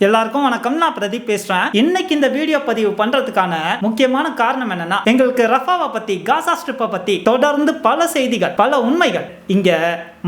எல்லாருக்கும் வணக்கம். நான் பிரதீப் பேசுறேன். இன்னைக்கு இந்த வீடியோ பதிவு பண்றதுக்கான முக்கியமான காரணம் என்னன்னா எங்களுக்கு ரஃபாவை பத்தி காசா ஸ்ட்ரிப்பை பத்தி தொடர்ந்து பல செய்திகள் பல உண்மைகள் இங்க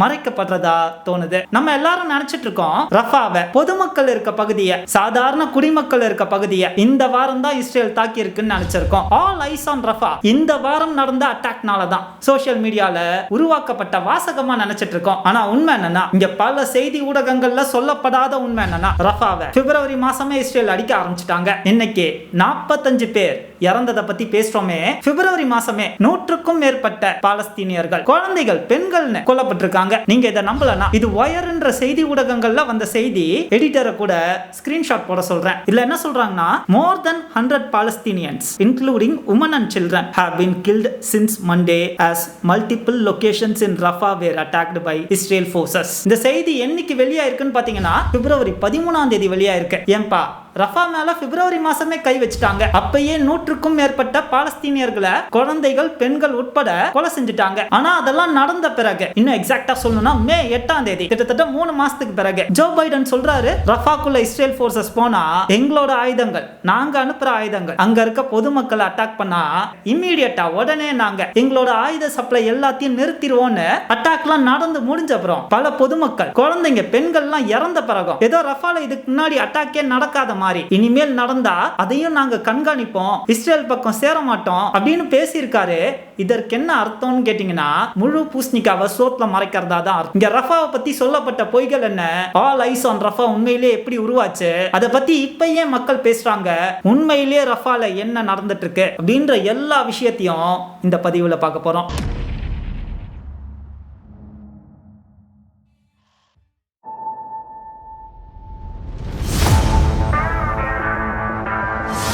மறைக்கப்படுறதா தோணுது. நம்ம எல்லாரும் நினைச்சிட்டு இருக்கோம் ரஃபாவை. பொதுமக்கள் இருக்க பகுதியை சாதாரண குடிமக்கள் இருக்க பகுதியை இந்த வாரம் தான் இஸ்ரேல் தாக்கி இருக்குன்னு நினைச்சிருக்கோம். All eyes on Rafah. இந்த வாரம் நடந்த அட்டாக்னால தான் சோஷியல் மீடியால உருவாக்கப்பட்ட வாசகமா நினைச்சிட்டு இருக்கோம் ஆனா உண்மை என்னன்னா இங்க பல செய்தி ஊடகங்கள்ல சொல்லப்படாத உண்மை என்னன்னா ரஃபாவை. பிப்ரவரி மாசமே இஸ்ரேல் அடிக்க ஆரம்பிச்சிட்டாங்க. இன்னைக்கு நாற்பத்தஞ்சு பேர் இறந்ததை பத்தி பேசுறோமே. பிப்ரவரி மாசமே நூற்றுக்கும் மேற்பட்ட பாலஸ்தீனியர்கள் குழந்தைகள் பெண்கள்னு கொல்லப்பட்டிருக்காங்க. நீங்க இதை நம்பலனா இது ஒயர்ன்ற செய்தி ஊடகங்கள்ல வந்த செய்தி. எடிட்டரை கூட ஸ்கிரீன்ஷாட் போட சொல்றேன். இதுல என்ன சொல்றாங்கன்னா more than hundred Palestinians including women and children have been killed since Monday as multiple locations in Rafah were attacked by Israel forces. இந்த செய்தி என்னைக்கு வெளியாயிருக்குன்னு பாத்தீங்கன்னா பிப்ரவரி பதிமூணாம் தேதி வெளியாயிருக்கு. ஏன்பா? ரஃபா மேல பிப்ரவரி மாசமே கை வச்சுட்டாங்க. அப்பயே நூற்றுக்கும் மேற்பட்ட பாலஸ்தீனியர்களை குழந்தைகள் பெண்கள் உட்பட கொலை செஞ்சுட்டாங்க. ஆனா அதெல்லாம் நடந்த பிறகு இன்னும் எக்ஸாக்டா சொல்லணும்னா மே எட்டாம் தேதி கிட்டத்தட்ட மூணு மாசத்துக்கு பிறகு ஜோ பைடன் சொல்றாரு ரஃபாக்குள்ள இஸ்ரேல் போர்சஸ் போனா எங்களோட ஆயுதங்கள் நாங்க அனுப்புற ஆயுதங்கள் அங்க இருக்க பொதுமக்களை அட்டாக் பண்ணா இம்மீடியட்டா உடனே நாங்க எங்களோட ஆயுத சப்ளை எல்லாத்தையும் நிறுத்திடுவோம்னு அட்டாக்லாம் நடந்து முடிஞ்ச அப்புறம் பல பொதுமக்கள் குழந்தைங்க பெண்கள்லாம் இறந்த பிறகும் ஏதோ ரஃபால இதுக்கு முன்னாடி அட்டாக்கே நடக்காத மாதிரி. இனிமேல் நடந்தா அதையும் நாங்க கண்காணிப்போம். இஸ்ரேல் பக்கம் சேர மாட்டோம் அப்படின்னு பேசியிருக்காரு. இதற்கு என்ன அர்த்தம்னு கேட்டீங்கன்னா முழு பூஸ்னிக்காவை சோத்துல மறைக்கிறதா தான் இங்க ரஃபாவை பத்தி சொல்லப்பட்ட பொய்கள் என்ன? ஆல் ஐஸ் ஆன் ரஃபா உண்மையிலேயே எப்படி உருவாச்சு? அதை பத்தி இப்ப ஏன் மக்கள் பேசுறாங்க? உண்மையிலேயே ரஃபால என்ன நடந்துட்டு இருக்கு? அப்படின்ற எல்லா விஷயத்தையும் இந்த பதிவுல பார்க்க போறோம்.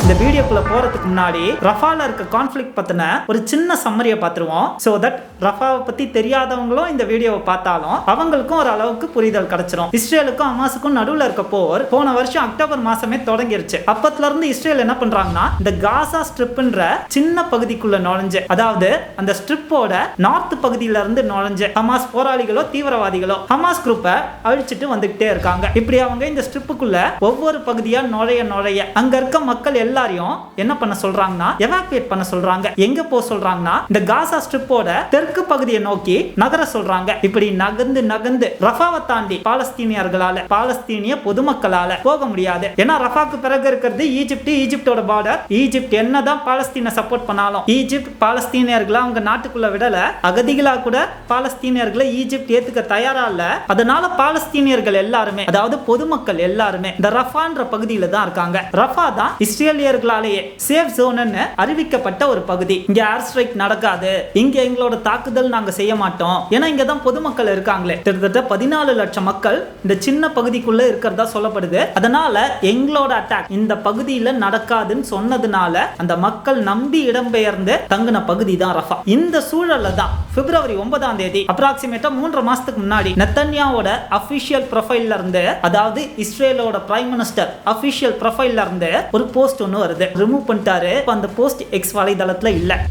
இந்த வீடியோக்குள்ள போறதுக்கு முன்னாடி ரஃபால இருக்க கான்ஃபிளிக் பத்தின ஒரு சின்ன சம்மரியை பார்த்துருவோம். ஸோ தட் ரஃபாவை பத்தி தெரியாதவங்களும் இந்த வீடியோவை பார்த்தாலும் அவங்களுக்கும் ஒரு அளவுக்கு புரிதல் கிடைச்சிரும். இஸ்ரேலுக்கும் அமாசுக்கும் நடுவில் இருக்க போர் போன வருஷம் அக்டோபர் மாசமே தொடங்கிருச்சு. அப்பத்துல இருந்து இஸ்ரேல் என்ன பண்றாங்கன்னா இந்த காசா ஸ்ட்ரிப்ன்ற சின்ன பகுதிக்குள்ள நுழைஞ்சு அதாவது அந்த ஸ்ட்ரிப்போட நார்த் பகுதியில இருந்து நுழைஞ்சு ஹமாஸ் போராளிகளோ தீவிரவாதிகளோ ஹமாஸ் குரூப்பை அழிச்சிட்டு வந்துகிட்டே இருக்காங்க. இப்படி அவங்க இந்த ஸ்ட்ரிப்புக்குள்ள ஒவ்வொரு பகுதியா நுழைய நுழைய அங்க இருக்க மக்கள் எல்லாம் எல்லாரையும் என்ன பண்ண சொல்றாங்கன்னா எவாக்குவேட் பண்ண சொல்றாங்க. எங்க போக சொல்றாங்கன்னா இந்த காசா ஸ்ட்ரிப்போட தெற்கு பகுதியை நோக்கி நகர சொல்றாங்க. இப்படி நகர்ந்து நகர்ந்து ரஃபாவை தாண்டி பாலஸ்தீனியர்களால பாலஸ்தீனிய பொதுமக்களால போக முடியாது. ஏன்னா ரஃபாக்கு பிறகு இருக்கிறது ஈஜிப்ட் ஈஜிப்டோட பார்டர் ஈஜிப்ட் என்னதான் பாலஸ்தீனை சப்போர்ட் பண்ணாலும் ஈஜிப்ட் பாலஸ்தீனியர்களை அவங்க நாட்டுக்குள்ள விடல. அகதிகளா கூட பாலஸ்தீனியர்களை ஈஜிப்ட் ஏத்துக்க தயாரா இல்ல. அதனால பாலஸ்தீனியர்கள் எல்லாருமே அதாவது பொதுமக்கள் எல்லாருமே இந்த ரஃபான்ற பகுதியில தான் இருக்காங்க. ரஃபா தான் இஸ்ரேலிய ஆங்கிலேயர்களாலேயே சேஃப் ஜோன்னு அறிவிக்கப்பட்ட ஒரு பகுதி. இங்க ஏர் ஸ்ட்ரைக் நடக்காது. இங்க எங்களோட தாக்குதல் நாங்க செய்ய மாட்டோம். ஏன்னா இங்க தான் பொதுமக்கள் இருக்காங்களே. கிட்டத்தட்ட பதினாலு லட்சம் மக்கள் இந்த சின்ன பகுதிக்குள்ள இருக்கிறதா சொல்லப்படுது. அதனால எங்களோட அட்டாக் இந்த பகுதியில நடக்காதுன்னு சொன்னதுனால அந்த மக்கள் நம்பி இடம்பெயர்ந்து தங்கின பகுதி தான் ரஃபா. இந்த சூழல்ல தான் பிப்ரவரி ஒன்பதாம் தேதி அப்ராக்சிமேட்டா மூன்று மாசத்துக்கு முன்னாடி நெத்தன்யாவோட அபிஷியல் ப்ரொஃபைல்ல இருந்து அதாவது இஸ்ரேலோட பிரைம் மினிஸ்டர் அபிஷியல் ப்ரொஃபைல்ல இருந்து ஒரு போஸ்ட் ஒன்று வருது. ரிமூவ் பண்ணிட்டாரு. அந்த போஸ்ட் எக்ஸ் வலைதளத்தில் இல்ல.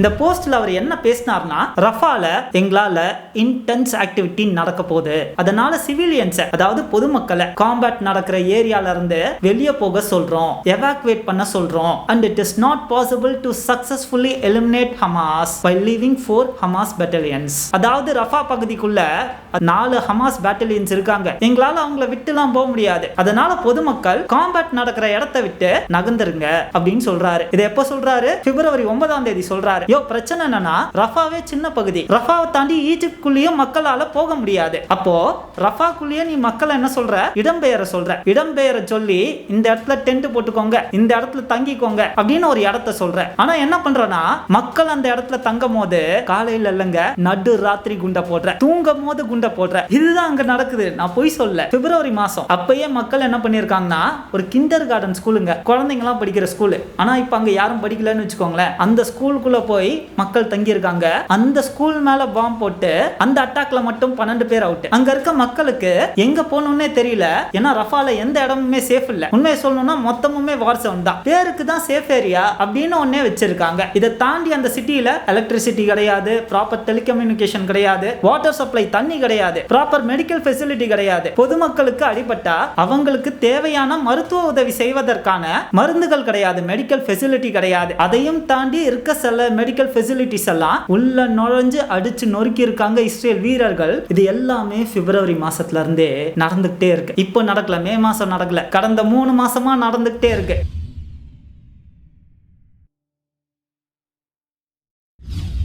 இந்த போஸ்ட்ல அவர் என்ன பேசினார்னா ரஃபால எங்களால இன்டென்ஸ் ஆக்டிவிட்டி நடக்க போகுது. அதனால சிவிலியன்ஸை அதாவது பொதுமக்களை காம்பேட் நடக்கிற ஏரியால இருந்து வெளியே போக சொல்றோம் எவாக்குவேட் பண்ண சொல்றோம். And it is not possible to successfully eliminate Hamas by leaving four Hamas battalions அதாவது ரஃபா பகுதிக்குள்ள நாலு ஹமாஸ் பேட்டலியன்ஸ் இருக்காங்க. எங்களால அவங்கள விட்டுலாம் போக முடியாது. அதனால பொதுமக்கள் காம்பேட் நடக்கிற இடத்த விட்டு நகர்ந்துருங்க அப்படின்னு சொல்றாரு. இதை எப்போ சொல்றாரு? பிப்ரவரி ஒன்பதாம் தேதி சொல்றாரு. யோ பிரச்சனை என்னன்னா ரஃபாவே சின்ன பகுதி. ரஃபாவை தாண்டி ஈஜிப்டுக்குள்ளேயும் மக்களால போக முடியாது. அப்போ ரஃபாக்குள்ளேயே நீ மக்களை என்ன சொல்ற? இடம்பெயர சொல்ற. இடம்பெயர சொல்லி இந்த இடத்துல டென்ட் போட்டுக்கோங்க இந்த இடத்துல தங்கிக்கோங்க அப்படின்னு ஒரு இடத்த சொல்ற. ஆனா என்ன பண்றனா மக்கள் அந்த இடத்துல தங்கும் போது காலையில இல்லைங்க நடு ராத்திரி குண்டை போடுற. தூங்கும் போது குண்டை போடுற. இதுதான் அங்க நடக்குது. நான் பொய் சொல்ல பிப்ரவரி மாசம். அப்பயே மக்கள் என்ன பண்ணிருக்காங்கன்னா ஒரு கிண்டர் கார்டன் ஸ்கூலுங்க குழந்தைங்கலாம் படிக்கிற ஸ்கூலு ஆனா இப்ப அங்க யாரும் படிக்கலன்னு வச்சுக்கோங்களேன். அந்த ஸ்கூலுக்குள்ள போய் மக்கள் தங்கியிருக்காங்க. அந்த ஸ்கூல் மேல பாம்பு போட்டு அந்த அட்டாக்ல மட்டும் பன்னெண்டு பேர் அவுட் அங்க இருக்க மக்களுக்கு எங்க போகணும்னே தெரியல. ஏன்னா ரஃபால எந்த இடமுமே சேஃப் இல்ல. உண்மையை சொல்லணும்னா மொத்தமுமே வார் சவுண்ட் தான். பேருக்கு தான் சேஃப் ஏரியா அப்படின்னு ஒன்னே வச்சிருக்காங்க. இதை தாண்டி அந்த சிட்டியில எலக்ட்ரிசிட்டி கிடையாது ப்ராப்பர் டெலிகம்யூனிகேஷன் கிடையாது வாட்டர் சப்ளை தண்ணி கிடையாது ப்ராப்பர் மெடிக்கல் ஃபெசிலிட்டி கிடையாது. பொதுமக்களுக்கு அடிபட்டா அவங்களுக்கு தேவையான மருத்துவ உதவி செய்வதற்கான மருந்துகள் கிடையாது மெடிக்கல் ஃபெசிலிட்டி கிடையாது. அதையும் தாண்டி இருக்க சில மெடிக்கல் ஃபெசிலிட்டிஸ் எல்லாம் உள்ள நுழைஞ்சு அடிச்சு நொறுக்கி இருக்காங்க இஸ்ரேல் வீரர்கள். இது எல்லாமே பிப்ரவரி மாசத்துல இருந்தே நடந்துகிட்டே இருக்கு. இப்போ நடக்கல. மே மாசம் நடக்கல. கடந்த மூணு மாசமா நடந்துகிட்டே இருக்கு.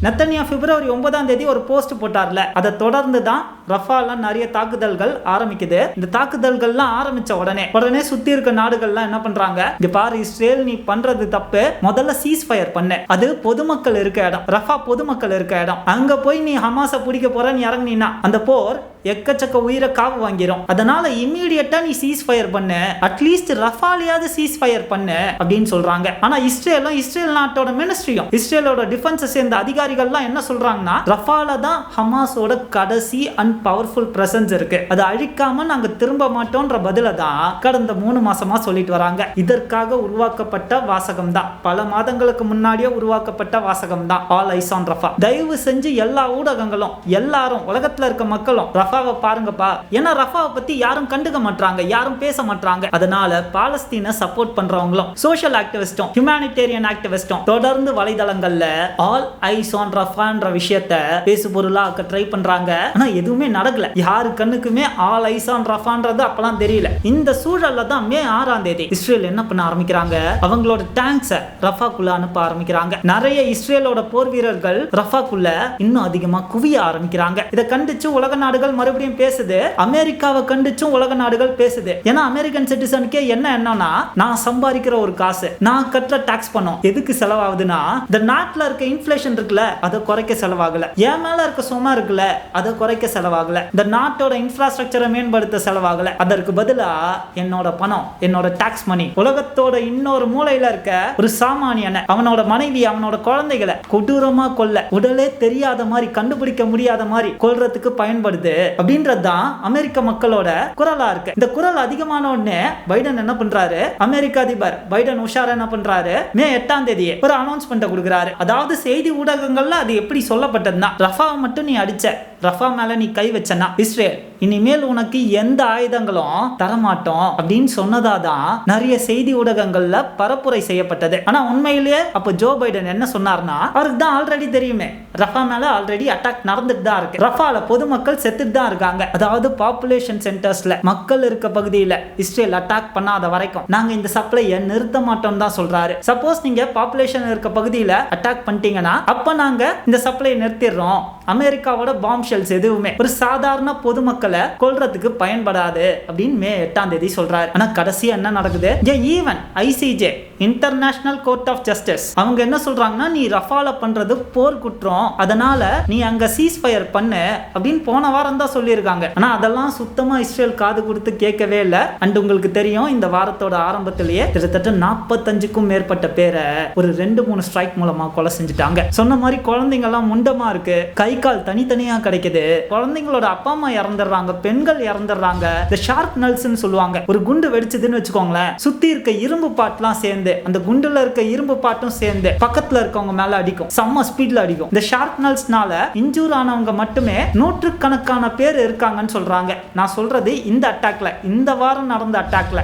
நெத்தனியா பிப்ரவரி ஒன்பதாம் தேதி ஒரு போஸ்ட் போட்டார்ல. அதை தொடர்ந்து தான் ரஃபாலாம் நிறைய தாக்குதல்கள் ஆரம்பிக்குது. இந்த தாக்குதல்கள்லாம் ஆரம்பிச்ச உடனே உடனே சுத்தி இருக்க நாடுகள்லாம் என்ன பண்றாங்க? இங்க பாரு இஸ்ரேல் நீ பண்றது தப்பு. முதல்ல சீஸ் ஃபயர் பண்ணு. அது பொதுமக்கள் இருக்க இடம். ரஃபா பொதுமக்கள் இருக்க இடம். அங்க போய் நீ ஹமாச பிடிக்க போற நீ இறங்குனீன்னா அந்த போர் எக்கச்சக்க உயிரை காவு வாங்கிரும். அதனால இம்மீடியட்டா நீ சீஸ் ஃபயர் பண்ணு அட்லீஸ்ட் ரஃபாலியாவது சீஸ் ஃபயர் பண்ணு அப்படின்னு சொல்றாங்க. ஆனா இஸ்ரேலும் இஸ்ரேல் நாட்டோட மினிஸ்ட்ரியும் இஸ்ரேலோட டிஃபென்ஸை சேர்ந்த அதிகாரி அதிகாரிகள்லாம் என்ன சொல்றாங்கன்னா ரஃபால தான் ஹமாஸோட கடைசி அண்ட் பவர்ஃபுல் பிரசன்ஸ் இருக்கு. அதை அழிக்காம நாங்க திரும்ப மாட்டோம்ன்ற பதில தான் கடந்த மூணு மாசமா சொல்லிட்டு வராங்க. இதற்காக உருவாக்கப்பட்ட வாசகம் தான். பல மாதங்களுக்கு முன்னாடியே உருவாக்கப்பட்ட வாசகம் தான். All eyes on Rafah. தயவு செஞ்சு எல்லா ஊடகங்களும் எல்லாரும் உலகத்துல இருக்க மக்களும் ரஃபாவை பாருங்கப்பா. ஏன்னா ரஃபாவை பத்தி யாரும் கண்டுக்க மாட்டாங்க யாரும் பேச மாட்டாங்க அதனால பாலஸ்தீனை சப்போர்ட் பண்றவங்களும் சோஷியல் ஆக்டிவிஸ்டும் ஹியூமானிட்டேரியன் ஆக்டிவிஸ்டும் தொடர்ந்து வலைதளங்கள்ல ஆல் ஐஸ் ஆன் ரஃபான்ற விஷயத்த பேசு பொருளா ட்ரை பண்றாங்க. ஆனா எதுவுமே நடக்கல. யாரு கண்ணுக்குமே ஆல் ஐசான் ரஃபான்றது அப்பெல்லாம் தெரியல. இந்த சூழல்ல தான் மே ஆறாம் தேதி இஸ்ரேல் என்ன பண்ண ஆரம்பிக்கிறாங்க? அவங்களோட டேங்க்ஸை ரஃபாக்குள்ள அனுப்ப ஆரம்பிக்கிறாங்க. நிறைய இஸ்ரேலோட போர் வீரர்கள் ரஃபாக்குள்ள இன்னும் அதிகமா குவிய ஆரம்பிக்கிறாங்க. இதை கண்டிச்சு உலக நாடுகள் மறுபடியும் பேசுது. அமெரிக்காவை கண்டிச்சும் உலக நாடுகள் பேசுது. ஏன்னா அமெரிக்கன் சிட்டிசனுக்கே என்ன என்னன்னா நான் சம்பாதிக்கிற ஒரு காசு நான் கட்டுற டாக்ஸ் பணம் எதுக்கு செலவாகுதுன்னா இந்த நாட்டில் இருக்க இன்ஃபிளேஷன் இருக்குல்ல அதை குறைக்க செலவாகல. என் மேல இருக்க சும்மா இருக்குல்ல அதை குறைக்க செலவாகல. இந்த நாட்டோட இன்ஃப்ராஸ்ட்ரக்சரை மேம்படுத்த செலவாகல. அதற்கு பதிலா என்னோட பணம் என்னோட டாக்ஸ் மணி உலகத்தோட இன்னொரு மூலையில இருக்க ஒரு சாமானியனை அவனோட மனைவி அவனோட குழந்தைகளை கொடூரமா கொல்ல. உடலே தெரியாத மாதிரி கண்டுபிடிக்க முடியாத மாதிரி கொல்றதுக்கு பயன்படுது. அப்படின்றது தான் அமெரிக்க மக்களோட குரலா இருக்கு. இந்த குரல் அதிகமான உடனே பைடன் என்ன பண்றாரு? அமெரிக்க அதிபர் பைடன் உஷார் என்ன பண்றாரு? மே எட்டாம் தேதியே ஒரு அனௌன்ஸ்மெண்ட் கொடுக்குறாரு. அதாவது செய்தி ஊடகங்கள்ல அது எப்படி சொல்லப்பட்டதுன்னா ரஃபாவை மட்டும் நீ அடிச்ச ரஃபா மேல நீ கை வச்சனா இஸ்ரேல் இனிமேல் உனக்கு எந்த ஆயுதங்களும் தரமாட்டோம் அப்படின்னு சொன்னதா தான் நிறைய செய்தி ஊடகங்கள்ல பரப்புரை செய்யப்பட்டது. ஆனா உண்மையிலேயே அப்ப ஜோ பைடன் என்ன சொன்னார்னா அவருக்கு தான் ஆல்ரெடி தெரியுமே. ரஃபா மேல ஆல்ரெடி அட்டாக் நடந்துட்டு தான் இருக்கு. ரஃபால பொதுமக்கள் செத்துட்டு தான் இருக்காங்க. அதாவது பாப்புலேஷன் சென்டர்ஸ்ல மக்கள் இருக்க பகுதியில இஸ்ரேல் அட்டாக் பண்ணாத வரைக்கும் நாங்க இந்த சப்ளையை நிறுத்த மாட்டோம் தான் சொல்றாரு. சப்போஸ் நீங்க பாப்புலேஷன் இருக்க பகுதியில அட்டாக் பண்ணிட்டீங்கன்னா அப்ப நாங்க இந்த சப்ளையை நிறுத்திடுறோம். அமெரிக்காவோட பாம் ஷெல்ஸ் எதுவுமே. ஒரு சாதாரண பொதுமக்களை கொல்றதுக்கு பயன்படாது அப்படின்னு மே எட்டாம் தேதி சொல்றாரு. ஆனா கடைசியா என்ன நடக்குது? Even ICJ international court of justice அவங்க என்ன சொல்றாங்கன்னா நீ ரஃபால பண்றது போர் குற்றம். அதனால நீ அங்க சீஸ் ஃபயர் பண்ணு அப்படின்னு போன வாரம் தான் சொல்லியிருக்காங்க. ஆனா அதெல்லாம் சுத்தமா இஸ்ரேல் காது கொடுத்து கேட்கவே இல்லை. அண்ட் உங்களுக்கு தெரியும் இந்த வாரத்தோட ஆரம்பத்திலேயே கிட்டத்தட்ட நாற்பத்தஞ்சுக்கும் மேற்பட்ட பேரை ஒரு ரெண்டு மூணு ஸ்ட்ரைக் மூலமா கொலை செஞ்சுட்டாங்க. சொன்ன மாதிரி குழந்தைங்க எல்லாம் முண்டமா இருக்கு. கை கால் தனித்தனியா கிடைக்குது. குழந்தைங்களோட அப்பா அம்மா இறந்துடுறாங்க பெண்கள் இறந்துடுறாங்க. இந்த ஷார்ப் நல்ஸ்ன்னு சொல்லுவாங்க. ஒரு குண்டு வெடிச்சதுன்னு வச்சுக்கோங்களேன். சுத்தி இருக்க இரும்பு பாட்டுலாம் சேர்ந்து அந்த குண்டுல இருக்க இரும்பு பாட்டும் சேர்ந்து பக்கத்துல இருக்கவங்க மேல அடிக்கும். செம்ம ஸ்பீட்ல அடிக்கும். இந்த ஷார்ப் நல்ஸ்னால இன்ஜூர் ஆனவங்க மட்டுமே நூற்றுக்கணக்கான பேர் இருக்காங்கன்னு சொல்றாங்க. நான் சொல்றது இந்த அட்டாக்ல இந்த வாரம் நடந்த அட்டாக்ல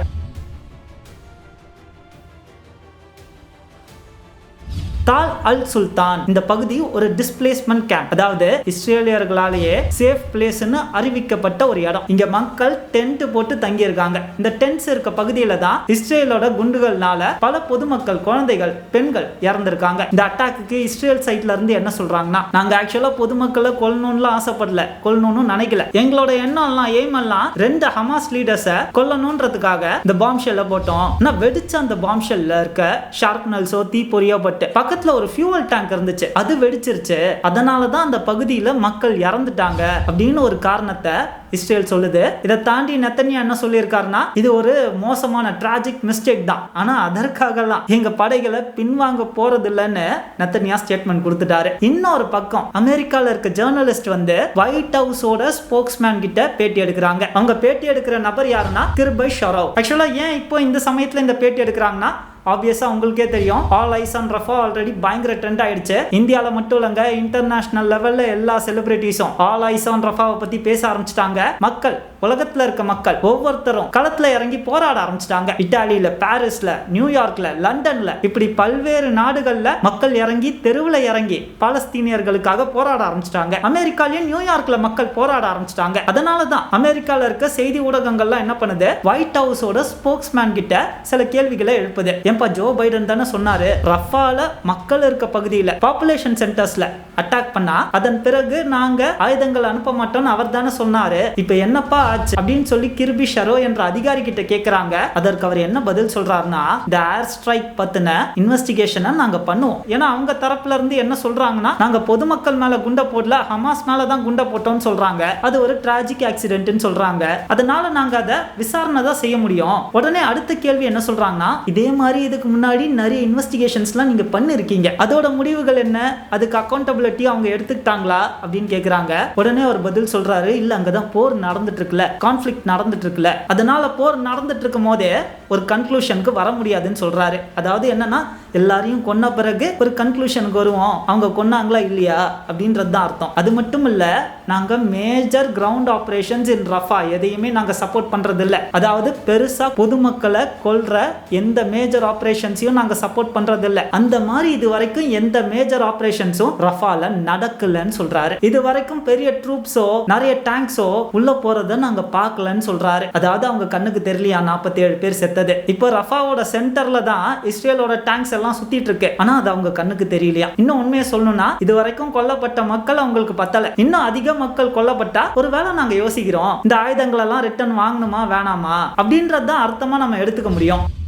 தால் அல் சுல்தான். இந்த பகுதி ஒரு டிஸ்பிளேஸ்மெண்ட் கேம்ப் அதாவது இஸ்ரேலியர்களாலேயே சேஃப் பிளேஸ்னு அறிவிக்கப்பட்ட ஒரு இடம். இங்க மக்கள் டென்ட் போட்டு தங்கி இருக்காங்க இந்த டென்ட்ஸ் இருக்க பகுதியில தான் இஸ்ரேலோட குண்டுகள்னால பல பொதுமக்கள் குழந்தைகள் பெண்கள் இறந்திருக்காங்க. இந்த அட்டாக்கு இஸ்ரேல் சைட்ல இருந்து என்ன சொல்றாங்கன்னா நாங்க ஆக்சுவலா பொதுமக்களை கொல்லணும்னு ஆசைப்படல கொல்லணும்னு நினைக்கல. எங்களோட எண்ணம் எல்லாம் எய்ம் எல்லாம் ரெண்டு ஹமாஸ் லீடர்ஸை கொல்லணுன்றதுக்காக இந்த பாம்ஷெல்ல போட்டோம். ஆனா வெடிச்ச அந்த பாம்ஷெல்ல இருக்க ஷார்ப்னல்ஸோ தீப்பொறியோ பட்டு பக்கத்துல பக்கத்துல ஒரு ஃபியூவல் டேங்க் இருந்துச்சு. அது வெடிச்சிருச்சு. அதனால தான் அந்த பகுதியில் மக்கள் இறந்துட்டாங்க அப்படின்னு ஒரு காரணத்தை இஸ்ரேல் சொல்லுது. இதை தாண்டி நெத்தனியா என்ன சொல்லியிருக்காருன்னா இது ஒரு மோசமான டிராஜிக் மிஸ்டேக் தான். ஆனா அதற்காகலாம் எங்க படைகளை பின்வாங்க போறது இல்லைன்னு நெத்தனியா ஸ்டேட்மெண்ட் கொடுத்துட்டாரு. இன்னொரு பக்கம் அமெரிக்கால இருக்க ஜேர்னலிஸ்ட் வந்து ஒயிட் ஹவுஸோட ஸ்போக்ஸ்மேன் கிட்ட பேட்டி எடுக்கிறாங்க. அவங்க பேட்டி எடுக்கிற நபர் யாருன்னா கிருபை ஷரவ். ஆக்சுவலா ஏன் இப்போ இந்த சமயத்துல இந்த பேட்டி எடுக்கிறாங்கன்னா ஆப்வியஸா உங்களுக்கே தெரியும். All eyes on Rafah already பயங்கர ட்ரெண்ட் ஆயிடுச்சு. இந்தியாவில் மட்டும் இல்லைங்க இன்டர்நேஷனல் லெவல்ல எல்லா செலிபிரிட்டிஸும் ஆல் ஐஸ் ஆன் ரஃபாவை பத்தி பேச ஆரம்பிச்சிட்டாங்க. மக்கள் உலகத்துல இருக்க மக்கள் ஒவ்வொருத்தரும் களத்துல இறங்கி போராட ஆரம்பிச்சிட்டாங்க. இட்டாலியில பாரிஸ்ல நியூயார்க்ல லண்டன்ல இப்படி பல்வேறு நாடுகள்ல மக்கள் இறங்கி தெருவில் இறங்கி பாலஸ்தீனியர்களுக்காக போராட ஆரம்பிச்சிட்டாங்க. அமெரிக்காலையும் நியூயார்க்ல மக்கள் போராட ஆரம்பிச்சிட்டாங்க. அதனால தான் அமெரிக்கால இருக்க செய்தி ஊடகங்கள்லாம் என்ன பண்ணுது? ஒயிட் ஹவுஸோட ஸ்போக்ஸ்மேன் கிட்ட சில கேள்விகளை எழுப்புது. ஏன்பா ஜோ பைடன் தானே சொன்னாரு ரஃபால மக்கள் இருக்க பகுதியில் பாப்புலேஷன் சென்டர்ஸ்ல அட்டாக் பண்ணா அதன் பிறகு நாங்க ஆயுதங்கள் அனுப்ப மாட்டோம்னு அவர் தானே சொன்னாரு. இப்ப என்னப்பா ஆச்சு அப்படின்னு சொல்லி கிருபி ஷரோ என்ற அதிகாரி கிட்ட கேக்குறாங்க. அதற்கு அவர் என்ன பதில் சொல்றாருன்னா இந்த ஏர் ஸ்ட்ரைக் பத்தின இன்வெஸ்டிகேஷனை நாங்க பண்ணுவோம். ஏன்னா அவங்க தரப்புல இருந்து என்ன சொல்றாங்கன்னா நாங்க பொதுமக்கள் மேல குண்டை போடல ஹமாஸ் மேல தான் குண்டை போட்டோம்னு சொல்றாங்க. அது ஒரு டிராஜிக் ஆக்சிடென்ட்னு சொல்றாங்க. அதனால நாங்க அதை விசாரணை தான் செய்ய முடியும். உடனே அடுத்த கேள்வி என்ன சொல்றாங்கன்னா இதே மாதிரி இதுக்கு முன்னாடி நிறைய இன்வெஸ்டிகேஷன்ஸ்லாம் நீங்கள் பண்ணிருக்கீங்க. அதோட முடிவுகள் என்ன? அதுக்கு அக்கௌண்டபிலிட்டி அவங்க எடுத்துக்கிட்டாங்களா? அப்படின்னு கேட்குறாங்க உடனே அவர் பதில் சொல்கிறாரு இல்லை அங்கே தான் போர் நடந்துட்டு இருக்குல்ல கான்ஃபிளிக் நடந்துட்டு இருக்குல்ல அதனால போர் நடந்துட்டு இருக்கும் போதே ஒரு கன்க்ளூஷனுக்கு வர முடியாதுன்னு சொல்கிறாரு அதாவது என்னன்னா எல்லாரையும் கொன்ன பிறகு ஒரு கன்க்ளூஷனுக்கு வருவோம். அவங்க கொன்னாங்களா இல்லையா? அப்படின்றது தான் அர்த்தம். அது மட்டும் இல்லை நாங்கள் major ground operations in Rafah எதையுமே நாங்கள் சப்போர்ட் பண்ணுறதில்ல அதாவது பெருசாக பொதுமக்களை கொல்ற எந்த மேஜர் ஆப்ரேஷன்ஸையும் நாங்கள் சப்போர்ட் பண்ணுறதில்ல அந்த மாதிரி இது வரைக்கும் எந்த மேஜர் ஆப்ரேஷன்ஸும் ரஃபால நடக்கலன்னு சொல்றாரு. இது வரைக்கும் பெரிய ட்ரூப்ஸோ நிறைய டேங்க்ஸோ உள்ள போறத நாங்க பார்க்கலன்னு சொல்றாரு. அதாவது அவங்க கண்ணுக்கு தெரியலையா? நாற்பத்தி ஏழு பேர் செத்தது. இப்போ ரஃபாவோட சென்டர்ல தான் இஸ்ரேலோட டேங்க்ஸ் எல்லாம் சுத்திட்டு இருக்கு. ஆனா அது அவங்க கண்ணுக்கு தெரியலையா? இன்னும் உண்மையை சொல்லணும்னா இது வரைக்கும் கொல்லப்பட்ட மக்கள் அவங்களுக்கு பத்தல. இன்னும் அதிக மக்கள் கொல்லப்பட்டா ஒருவேளை நாங்க யோசிக்கிறோம் இந்த ஆயுதங்கள் எல்லாம் ரிட்டர்ன் வாங்கணுமா வேணாமா? அப்படின்றது தான் அர்த்தமா நம்ம எடுத்துக்க முடியும்.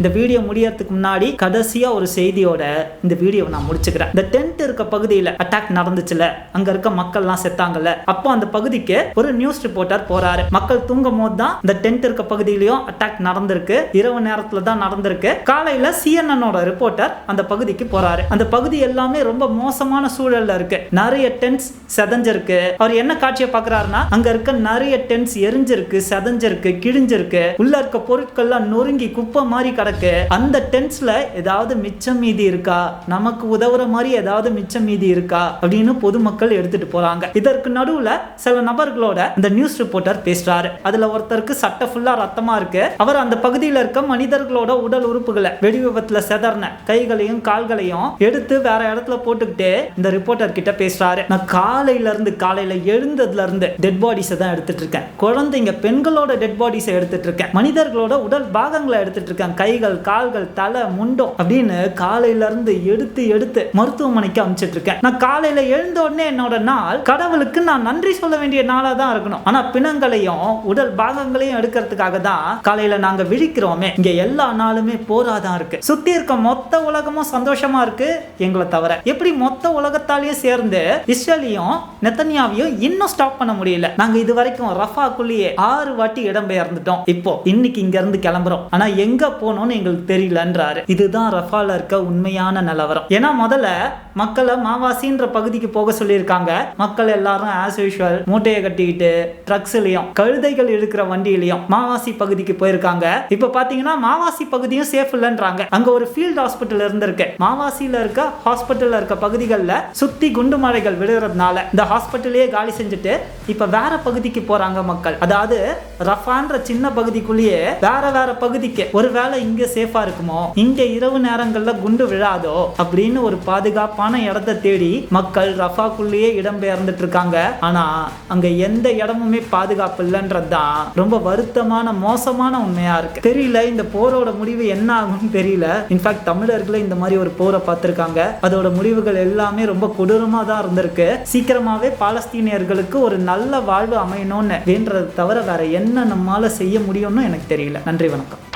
இந்த வீடியோ முடியறதுக்கு முன்னாடி கடைசியா ஒரு செய்தியோட இந்த வீடியோவை நான் முடிச்சுக்கிறேன். இந்த டென்ட் இருக்க பகுதியில் அட்டாக் நடந்துச்சுல. அங்க இருக்க மக்கள்லாம் செத்தாங்கல்ல. அப்போ அந்த பகுதிக்கு ஒரு நியூஸ் ரிப்போர்ட்டர் போறாரு. மக்கள் தூங்கும் போது தான் இந்த டென்ட் இருக்க பகுதியிலயும் அட்டாக் நடந்திருக்கு. இரவு நேரத்துல தான் நடந்திருக்கு. காலையில சிஎன்என்னோட ரிப்போர்ட்டர் அந்த பகுதிக்கு போறாரு. அந்த பகுதி எல்லாமே ரொம்ப மோசமான சூழல்ல இருக்கு. நிறைய டென்ட்ஸ் செதஞ்சிருக்கு. அவர் என்ன காட்சியை பார்க்குறாருன்னா அங்க இருக்க நிறைய டென்ட்ஸ் எரிஞ்சிருக்கு செதஞ்சிருக்கு கிழிஞ்சிருக்கு. உள்ள இருக்க பொருட்கள்லாம் நொறுங்கி குப்பை மாதிரி கிடக்கு அந்த டென்ட்ஸ்ல ஏதாவது மிச்சம் மீதி இருக்கா? நமக்கு உதவுற மாதிரி ஏதாவது மிச்சம் மீதி இருக்கா? அப்படின்னு பொதுமக்கள் எடுத்துட்டு போறாங்க. இதற்கு நடுவுல சில நபர்களோட இந்த நியூஸ் ரிப்போர்ட்டர் பேசுறாரு. அதுல ஒருத்தருக்கு சட்டை ஃபுல்லா ரத்தமா இருக்கு. அவர் அந்த பகுதியில் இருக்க மனிதர்களோட உடல் உறுப்புகளை வெடி விபத்துல செதறின கைகளையும் கால்களையும் எடுத்து வேற இடத்துல போட்டுக்கிட்டு இந்த ரிப்போர்ட்டர் கிட்ட பேசுறாரு. நான் காலையில இருந்து காலையில எழுந்ததுல இருந்து டெட் பாடிஸை தான் எடுத்துட்டு இருக்கேன். குழந்தைங்க பெண்களோட டெட் பாடிஸை எடுத்துட்டு இருக்கேன். மனிதர்களோட உடல் பாகங்களை எடுத்துட்டு இருக்கேன். கைகள் கால்கள் தலை முண்டம் அப்படின்னு காலையில இருந்து எடுத்து எடுத்து மருத்துவமனைக்கு அமைச்சிட்டு இருக்கேன் நான் காலையில எழுந்த உடனே என்னோட நாள் கடவுளுக்கு நான் நன்றி சொல்ல வேண்டிய நாளா தான் இருக்கணும். ஆனா பிணங்களையும் உடல் பாகங்களையும் எடுக்கிறதுக்காக தான் காலையில நாங்க விழிக்கிறோமே. இங்க எல்லா நாளுமே போராதான் இருக்கு. சுத்தி இருக்க மொத்த உலகமும் சந்தோஷமா இருக்கு எங்களை தவிர. எப்படி மொத்த உலகத்தாலேயும் சேர்ந்து இஸ்ரேலையும் நெத்தனியாவையும் இன்னும் ஸ்டாப் பண்ண முடியல. நாங்க இது வரைக்கும் ரஃபாக்குள்ளேயே ஆறு வாட்டி இடம்பெயர்ந்துட்டோம் இப்போ இன்னைக்கு இங்க இருந்து கிளம்புறோம். ஆனா எங்க போனோம் எங்களுக்கு தெரியலன்றாரு. இதுதான் ரஃபால இருக்க உண்மையான நிலவரம். ஏன்னா முதல்ல மக்களை மாவாசின்ற பகுதிக்கு போக சொல்லியிருக்காங்க. மக்கள் எல்லாரும் ஆஸ் யூஷுவல் மூட்டையை கட்டிக்கிட்டு ட்ரக்ஸ்லயும் கழுதைகள் இருக்கிற வண்டியிலையும் மாவாசி பகுதிக்கு போயிருக்காங்க. இப்ப பாத்தீங்கன்னா மாவாசி பகுதியும் சேஃப் இல்லைன்றாங்க. அங்க ஒரு ஃபீல்ட் ஹாஸ்பிட்டல் இருந்திருக்கு. மாவாசியில இருக்க ஹாஸ்பிட்டலில் இருக்க பகுதிகளில் சுத்தி குண்டு மழைகள் விழுறதுனால இந்த ஹாஸ்பிட்டலையே காலி செஞ்சுட்டு இப்ப வேற பகுதிக்கு போறாங்க மக்கள். அதாவது ரஃபான்ற சின்ன பகுதிக்குள்ளேயே வேற வேற பகுதிக்கு ஒருவேளை இங்க சேஃபா இருக்குமோ? இங்க இரவு நேரங்கள்ல குண்டு விழாதோ? அப்படின்னு ஒரு பாதுகாப்பான இடத்தை தேடி மக்கள் ரஃபாக்குள்ளேயே இடம்பெயர்ந்துட்டு இருக்காங்க ஆனா அங்க எந்த இடமுமே பாதுகாப்பு இல்லைன்றது தான் ரொம்ப வருத்தமான மோசமான உண்மையா இருக்கு. தெரியல இந்த போரோட முடிவு என்ன ஆகும்னு தெரியல. இன்ஃபேக்ட் தமிழர்களே இந்த மாதிரி ஒரு போரை பார்த்துருக்காங்க. அதோட முடிவுகள் எல்லாமே ரொம்ப கொடூரமா தான் இருந்திருக்கு. சீக்கிரமாவே பாலஸ்தீனியர்களுக்கு ஒரு நல்ல வாழ்வு அமையணும்னு வேண்டதை தவிர வேற என்ன நம்மால செய்ய முடியும்னு எனக்கு தெரியல. நன்றி வணக்கம்.